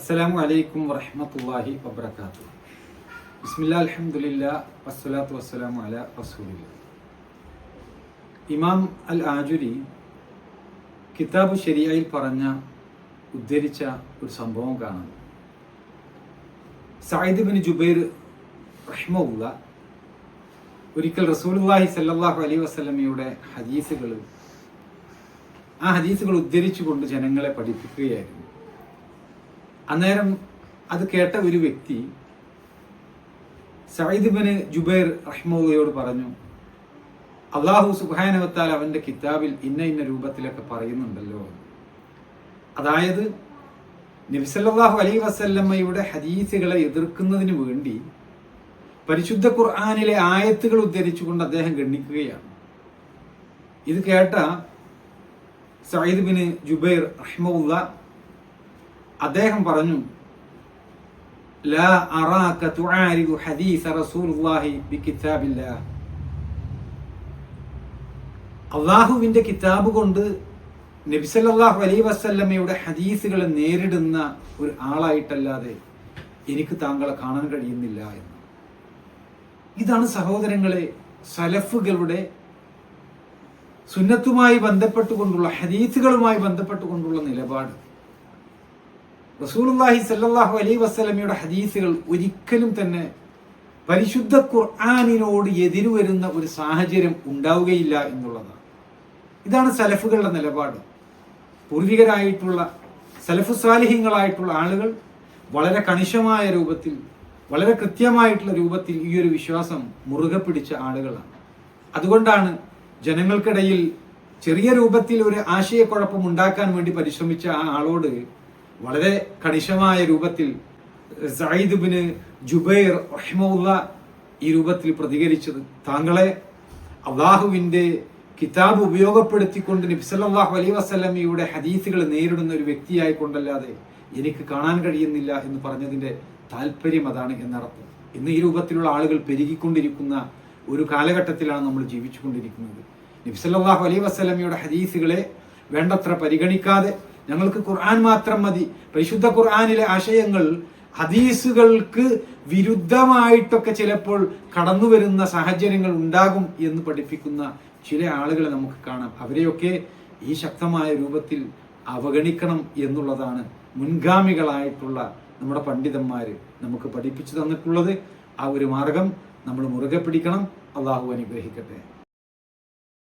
അസ്സലാമു അലൈക്കും വറഹമത്തല്ലാഹി വബറകാതുഹു. ബിസ്മില്ല അലഹമുല്ല വസ്സലാത്തു വസ്സലാമു അല റസൂലില്ല ഇമാം അൽ ആജുരി കിതാബ് ശരിയായി പറഞ്ഞ ഉദ്ധരിച്ച ഒരു സംഭവം കാണുന്നു സായിദ് ബിൻ ജുബൈർ റഹ്മുള്ള ഒരിക്കൽ റസൂലുള്ളാഹി സല്ലാഹു അലൈ വസല്ലമയുടെ ഹദീസുകൾ ആ ഹദീസുകൾ ഉദ്ധരിച്ചുകൊണ്ട് ജനങ്ങളെ പഠിപ്പിക്കുകയായിരുന്നു. അന്നേരം അത് കേട്ട ഒരു വ്യക്തി സൈദിബിന് ജുബൈർ റഹ്മുള്ളയോട് പറഞ്ഞു അള്ളാഹു സുബാനവത്താൽ അവന്റെ കിതാബിൽ ഇന്ന ഇന്ന രൂപത്തിലൊക്കെ പറയുന്നുണ്ടല്ലോ. അതായത് നബിസല്ലാഹു അലൈ വസല്ലമ്മയുടെ ഹദീസുകളെ എതിർക്കുന്നതിന് വേണ്ടി പരിശുദ്ധ ഖുർആാനിലെ ആയത്തുകൾ ഉദ്ധരിച്ചുകൊണ്ട് അദ്ദേഹം ഗണ്ണിക്കുകയാണ്. ഇത് കേട്ട സയ്യിദ് ബിൻ ജുബൈർ റഹ്മുള്ള അദ്ദേഹം പറഞ്ഞു ലാ അറാക ഹദീസ റസൂലുള്ളാഹി കിതാബ് കൊണ്ട് നബിസല്ലാഹു അലൈ വസ്ല്ലമ്മയുടെ ഹദീസുകളെ നേരിടുന്ന ഒരു ആളായിട്ടല്ലാതെ എനിക്ക് താങ്കളെ കാണാൻ കഴിയുന്നില്ല എന്ന്. ഇതാണ് സഹോദരങ്ങളെ സലഫുകളുടെ സുന്നത്തുമായി ബന്ധപ്പെട്ടുകൊണ്ടുള്ള ഹദീസുകളുമായി ബന്ധപ്പെട്ടുകൊണ്ടുള്ള നിലപാട്. റസൂലുള്ളാഹി സല്ലല്ലാഹു അലൈഹി വസല്ലമയുടെ ഹദീസുകൾ ഒരിക്കലും തന്നെ പരിശുദ്ധ ഖുർആാനിനോട് എതിരു വരുന്ന ഒരു സാഹചര്യം ഉണ്ടാവുകയില്ല എന്നുള്ളതാണ്. ഇതാണ് സലഫുകളുടെ നിലപാട്. പൂർവികരായിട്ടുള്ള സലഫു സാലിഹ്യങ്ങളായിട്ടുള്ള ആളുകൾ വളരെ കണിശമായ രൂപത്തിൽ വളരെ കൃത്യമായിട്ടുള്ള രൂപത്തിൽ ഈ ഒരു വിശ്വാസം മുറുകെ പിടിച്ച ആളുകളാണ്. അതുകൊണ്ടാണ് ജനങ്ങൾക്കിടയിൽ ചെറിയ രൂപത്തിൽ ഒരു ആശയക്കുഴപ്പം ഉണ്ടാക്കാൻ വേണ്ടി പരിശ്രമിച്ച ആ ആളോട് വളരെ കണിശമായ രൂപത്തിൽ സയ്യിദ് ജുബൈർ റഹ്മുള്ള ഈ രൂപത്തിൽ പ്രതികരിച്ചത്. താങ്കളെ അള്ളാഹുവിന്റെ കിതാബ് ഉപയോഗപ്പെടുത്തിക്കൊണ്ട് നബ്സല്ലാഹു അലൈ വസ്ലമിയുടെ ഹദീസുകൾ നേരിടുന്ന ഒരു വ്യക്തിയായി കൊണ്ടല്ലാതെ എനിക്ക് കാണാൻ കഴിയുന്നില്ല എന്ന് പറഞ്ഞതിന്റെ താല്പര്യം അതാണ് എന്നർത്ഥം. ഇന്ന് ഈ രൂപത്തിലുള്ള ആളുകൾ പെരുകിക്കൊണ്ടിരിക്കുന്ന ഒരു കാലഘട്ടത്തിലാണ് നമ്മൾ ജീവിച്ചുകൊണ്ടിരിക്കുന്നത്. നബ്സല്ലാഹു അലൈ വസ്ലമിയുടെ ഹദീസുകളെ വേണ്ടത്ര പരിഗണിക്കാതെ ഞങ്ങൾക്ക് ഖുർആൻ മാത്രം മതി. പരിശുദ്ധ ഖുർആനിലെ ആശയങ്ങൾ ഹദീസുകൾക്ക് വിരുദ്ധമായിട്ടൊക്കെ ചിലപ്പോൾ കടന്നു വരുന്ന സാഹചര്യങ്ങൾ ഉണ്ടാകും എന്ന് പഠിപ്പിക്കുന്ന ചില ആളുകളെ നമുക്ക് കാണാം. അവരെയൊക്കെ ഈ ശക്തമായ രൂപത്തിൽ അവഗണിക്കണം എന്നുള്ളതാണ് മുൻഗാമികളായിട്ടുള്ള നമ്മുടെ പണ്ഡിതന്മാര് നമുക്ക് പഠിപ്പിച്ചു തന്നിട്ടുള്ളത്. ആ ഒരു മാർഗം നമ്മൾ മുറുകെ പിടിക്കണം. അള്ളാഹു അനുഗ്രഹിക്കട്ടെ.